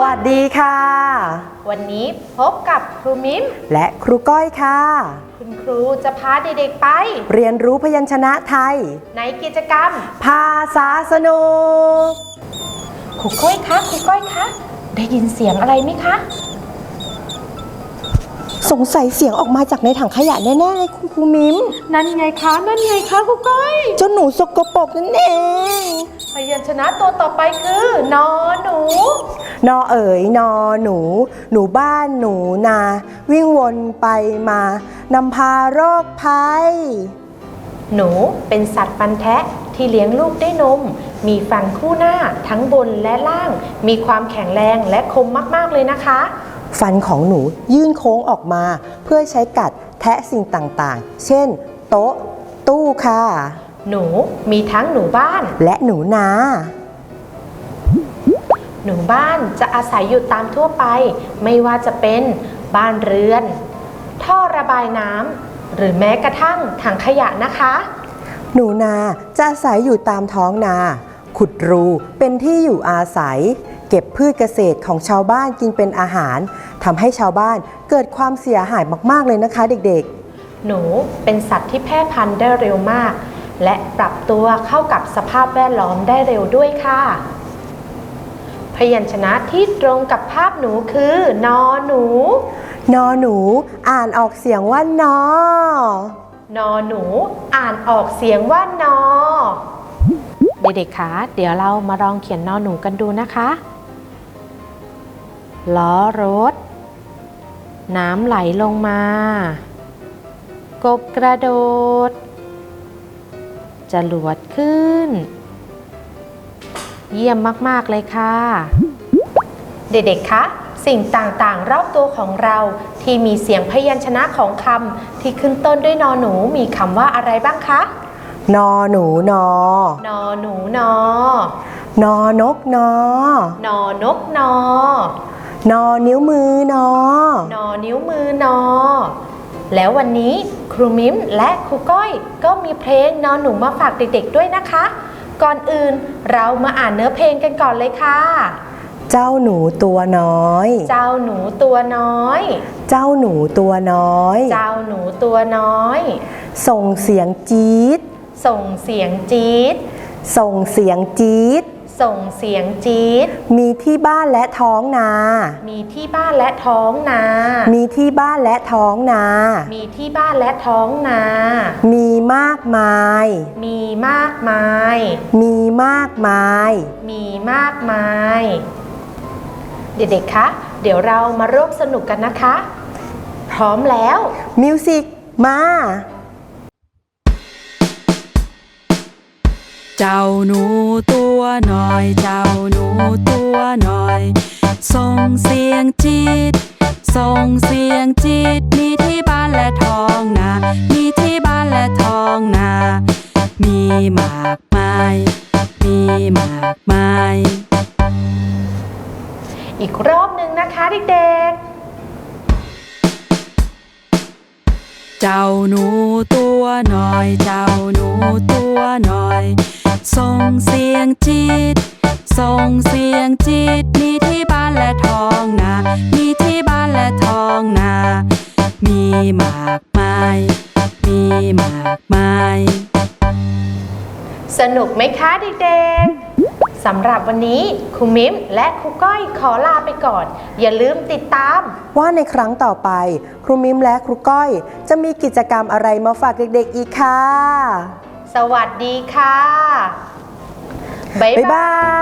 วัสดีค่ะ วันนี้พบกับครูมิม และครูก้อยค่ะ คุณครูจะพาเด็กๆไป เรียนรู้พยัญชนะไทย ในกิจกรรม ภาษาสนุกครูก้อยคะครูก้อยคะได้ยินเสียงอะไรไหมคะ สงสัยเสียงออกมาจากในถังขยะแน่ๆเลยคุณครูมิม นั่นไงคะนั่นไงคะครูก้อยเจ้าหนูสกปรกนั่นเองพยัญชนะตัวต่อไปคือนอหนู นอเอ๋ยนอหนู หนูบ้านหนูนา วิ่งวนไปมานำพาโรคภัย หนูเป็นสัตว์ฟันแทะที่เลี้ยงลูกด้วยนม มีฟันคู่หน้าทั้งบนและล่าง มีความแข็งแรงและคมมาก ๆ เลยนะคะ ฟันของหนูยื่นโค้งออกมา เพื่อใช้กัดแทะสิ่งต่างๆ เช่น โต๊ะ ตู้ค่ะ หนูมีทั้งหนูบ้านและหนูนา หนูบ้านจะอาศัยอยู่ตามทั่วไป ไม่ว่าจะเป็นบ้านเรือน ท่อระบายน้ำหรือแม้กระทั่งถังขยะนะคะ หนูนาจะอาศัยอยู่ตามท้องนา ขุดรูเป็นที่อยู่อาศัย เก็บพืชเกษตรของชาวบ้านกินเป็นอาหารทำให้ชาวบ้านเกิดความเสียหายมากๆเลยนะคะเด็กหนูเป็นสัตว์ที่แพร่พันธุ์ได้เร็วมาก และปรับตัวเข้ากับสภาพแวดล้อมได้เร็วด้วยค่ะ พยัญชนะที่ตรงกับภาพหนูคือนอหนูๆนอหนูอ่านออกเสียงว่านอนอหนู อ่านออกเสียงว่านอ เด็กๆคะเดี๋ยวเรามาลองเขียนนอหนูกันดูนะคะล้อรถ น้ำไหลลงมา กบกระโดดจรวดขึ้น เยี่ยมมาก ๆ เลยค่ะ เด็กๆ คะ สิ่งต่างๆ รอบตัวของเราที่มีเสียงพยัญชนะของคำที่ขึ้นต้นด้วยนอหนูมีคำว่าอะไรบ้างคะ นอหนูนอ นอหนูนอ นอนกนอ นอนกนอ นอนิ้วมือนอ นอนิ้วมือนอ แล้ววันนี้ครูมิมและครูก้อยก็มีเพลงนอหนูมาฝากเด็กๆด้วยนะคะ ก่อนอื่น เรามาอ่านเนื้อเพลงกันก่อนเลยค่ะ เจ้าหนูตัวน้อย เจ้าหนูตัวน้อย เจ้าหนูตัวน้อย เจ้าหนูตัวน้อย ส่งเสียงจี๊ด ส่งเสียงจี๊ด ส่งเสียงจี๊ด ส่งเสียงจี๊ด มีที่บ้านและท้องนา มีที่บ้านและท้องนา มีที่บ้านและท้องนา มีที่บ้านและท้องนา มี มากมาย มีมากมาย มีมากมาย มีมากมาย เด็กๆ คะ เดี๋ยวเรามาร่วมสนุกกันนะคะ พร้อมแล้ว มิวสิกมา เจ้าหนูตัวน้อย เจ้าหนูตัวน้อย ส่งเสียงจีดส่งเสียงจีด อีกรอบหนึ่งนะคะเด็กเจ้าหนูตัวน้อย เจ้าหนูตัวน้อย ส่งเสียงจีดส่งเสียงจีดมีที่บ้านและท้องนา มีที่บ้านและท้องนา มีมากมาย มีมากมายๆสนุกไหมคะเด็กๆ สำหรับวันนี้ครูมิมและครูก้อยขอลาไปก่อน อย่าลืมติดตาม ว่าในครั้งต่อไป ครูมิมและครูก้อย จะมีกิจกรรมอะไรมาฝากเด็กๆอีกค่ะ สวัสดีค่ะ บ๊ายบ๊ายบาบายย